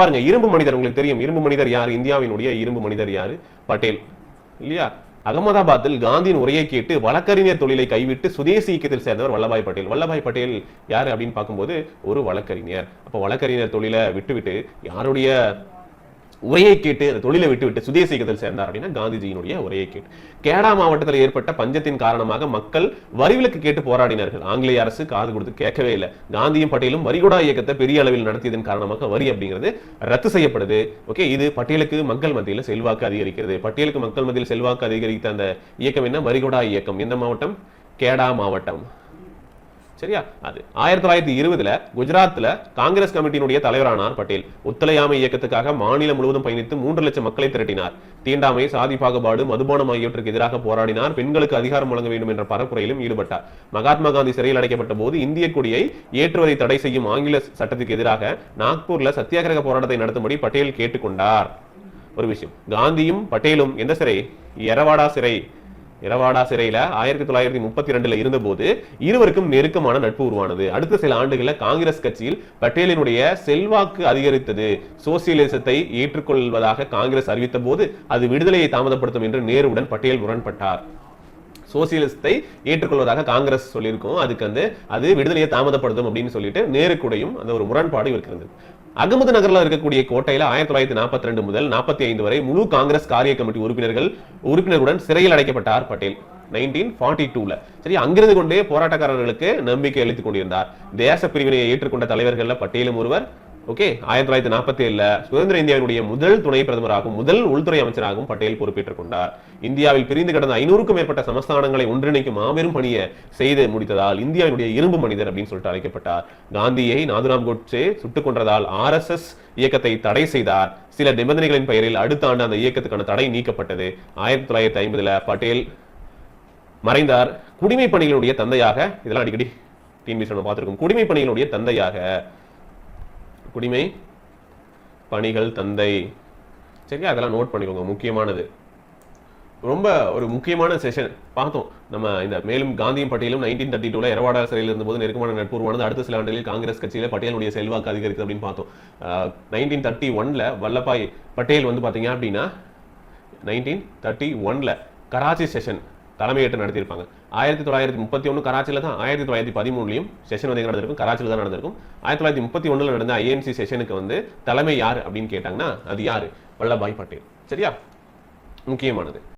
பாருங்க இரும்பு மனிதர் உங்களுக்கு தெரியும். இரும்பு மனிதர் யார்? இந்தியாவினுடைய இரும்பு மனிதர் யாரு? பட்டேல். இல்லையா? அகமதாபாத்தில் காந்தியின் உரையை கேட்டு வழக்கறிஞர் தொழிலை கைவிட்டு சுதேசி இயக்கத்தில் சேர்ந்தவர் வல்லபாய் பட்டேல். வல்லபாய் பட்டேல் யார் அப்படின்னு பார்க்கும்போது ஒரு வழக்கறிஞர். அப்ப வழக்கறிஞர் தொழிலை விட்டுவிட்டு யாருடைய உரையை கேட்டு அந்த தொழிலை விட்டுவிட்டு சுதேசி இயக்கத்தில் சேர்ந்தார் அப்படின்னா காந்திஜியினுடைய உரையை கேட்டு. கேடா மாவட்டத்தில் ஏற்பட்ட பஞ்சத்தின் காரணமாக மக்கள் வரிவிலக்கு கேட்டு போராடினார்கள். ஆங்கிலேய அரசு காது கொடுத்து கேட்கவே இல்லை. காந்தியும் பட்டேலும் வரிகொடா இயக்கத்தை பெரிய அளவில் நடத்தியதன் காரணமாக வரி அப்படிங்கிறது ரத்து செய்யப்படுது. ஓகே இது பட்டியலுக்கு மக்கள் மத்தியில் செல்வாக்கு அதிகரிக்கிறது. பட்டியலுக்கு மக்கள் மத்தியில் செல்வாக்கு அதிகரித்த அந்த இயக்கம் என்ன? வரிகொடா இயக்கம். எந்த மாவட்டம்? கேடா மாவட்டம். சரியா? அது ஆயிரத்தி தொள்ளாயிரத்தி இருபதுல குஜராத்ல காங்கிரஸ் கமிட்டியினுடைய தலைவரானார் பட்டேல். ஒத்துழையாமை இயக்கத்துக்காக மாநிலம் முழுவதும் பயணித்து மூன்று லட்சம் மக்களை திரட்டினார். தீண்டாமை சாதி பாகுபாடு மதுபானம் ஆகியவற்றுக்கு எதிராக போராடினார். பெண்களுக்கு அதிகாரம் வழங்க வேண்டும் என்ற பரப்புரையிலும் ஈடுபட்டார். மகாத்மா காந்தி சிறையில் அடைக்கப்பட்ட போது இந்திய கொடியை ஏற்றுவதை தடை செய்யும் ஆங்கில சட்டத்துக்கு எதிராக நாக்பூர்ல சத்தியாகிரக போராட்டத்தை நடத்தும்படி பட்டேல் கேட்டுக்கொண்டார். ஒரு விஷயம் காந்தியும் பட்டேலும் எந்த சிறை? எரவாடா சிறை. இரவாடா சிறையில ஆயிரத்தி தொள்ளாயிரத்தி முப்பத்தி ரெண்டுல இருந்தபோது இருவருக்கும் நெருக்கமான நட்பு உருவானது. அடுத்த சில ஆண்டுகளில் காங்கிரஸ் கட்சியில் பட்டேலினுடைய செல்வாக்கு அதிகரித்தது. சோசியலிசத்தை ஏற்றுக்கொள்வதாக காங்கிரஸ் அறிவித்த போது அது விடுதலையை தாமதப்படுத்தும் என்று நேருவுடன் பட்டேல் முரண்பட்டார். சோசியலிஸ்டை ஏற்றுக்கொள்வதாக காங்கிரஸ் சொல்லியிருக்கோம். அதுக்கு வந்து அது விடுதலையை தாமதப்படுத்தும் அப்படின்னு சொல்லிட்டு நேருக்குடையும் அந்த ஒரு முரண்பாடு இருக்கிறது. அகமது நகரில் இருக்கக்கூடிய கோட்டையில் ஆயிரத்தி தொள்ளாயிரத்தி நாற்பத்தி ரெண்டு முதல் நாற்பத்தி ஐந்து வரை முழு காங்கிரஸ் காரிய கமிட்டி உறுப்பினர்கள் உறுப்பினருடன் சிறையில் அடைக்கப்பட்டார் பட்டேல். நைன்டீன் ஃபார்ட்டி டூல சரி அங்கிருந்து கொண்டே போராட்டக்காரர்களுக்கு நம்பிக்கை அளித்துக் கொண்டிருந்தார். தேச பிரிவினையை ஏற்றுக்கொண்ட தலைவர்களில் பட்டேலும் ஒருவர் ஓகே ஆயிரத்தி தொள்ளாயிரத்தி நாற்பத்தி ஏழுல சுதந்திர இந்தியாவினுடைய முதல் துணை பிரதமராகவும் முதல் உள்துறை அமைச்சராகவும் பட்டேல் பொறுப்பேற்றுக் கொண்டார். இந்தியாவில் பிரிந்து கிடந்த ஐநூறுக்கும் மேற்பட்ட சமஸ்தானங்களை ஒன்றிணைக்கும் மாபெரும் பணியை செய்து முடித்ததால் இந்தியாவினுடைய இரும்பு மனிதர் அப்படின்னு சொல்லிட்டு அழைக்கப்பட்டார். காந்தியை நாதுராம் கோட்சே சுட்டுக் கொன்றதால் ஆர் எஸ் எஸ் இயக்கத்தை தடை செய்தார். சில நிபந்தனைகளின் பெயரில் அடுத்த ஆண்டு அந்த இயக்கத்துக்கான தடை நீக்கப்பட்டது. ஆயிரத்தி தொள்ளாயிரத்தி ஐம்பதுல பட்டேல் மறைந்தார். குடிமை பணிகளுடைய தந்தையாக இதெல்லாம் அடிக்கடி டிஎன்பிசி நம்ம பார்த்திருக்கோம். குடிமை பணிகளுடைய தந்தையாக குடிமை பணிகள் தந்தை. சரியா அதெல்லாம் நோட் பண்ணிக்கோங்க முக்கியமானது. ரொம்ப ஒரு முக்கியமான செஷன் பார்த்தோம் நம்ம இந்த மேலும் காந்தியும் பட்டேலும் நைன்டீன் தேர்ட்டி டூல எரவாடா சிறையில் இருந்தபோது நெருக்கமான நட்பு அடுத்த சில ஆண்டுகளில் காங்கிரஸ் கட்சியில் பட்டேலுடைய செல்வாக்கு அதிகரிக்குது அப்படின்னு பார்த்தோம். நைன்டீன் தேர்ட்டி ஒன்ல வல்லபாய் பட்டேல் வந்து பார்த்தீங்க அப்படின்னா நைன்டீன் தேர்ட்டி ஒன்ல கராச்சி செஷன் தலைமையேற்று நடத்தியிருப்பாங்க. ஆயிரத்தி தொள்ளாயிரத்தி முப்பத்தி ஒன்று கராச்சியில் தான் ஆயிரத்தி தொள்ளாயிரத்தி பதிமூணுலையும் செஷன் வந்து நடந்திருக்கும்? கராச்சியில் தான் நடந்திருக்கும். ஆயிரத்தி தொள்ளாயிரத்தி முப்பத்தி ஒண்ணுல நடந்த ஐஎன்சி செஷனுக்கு வந்து தலைமை யார் அப்படின்னு கேட்டாங்கன்னா அது யாரு? வல்லபாய் பட்டேல். சரியா? முக்கியமானது.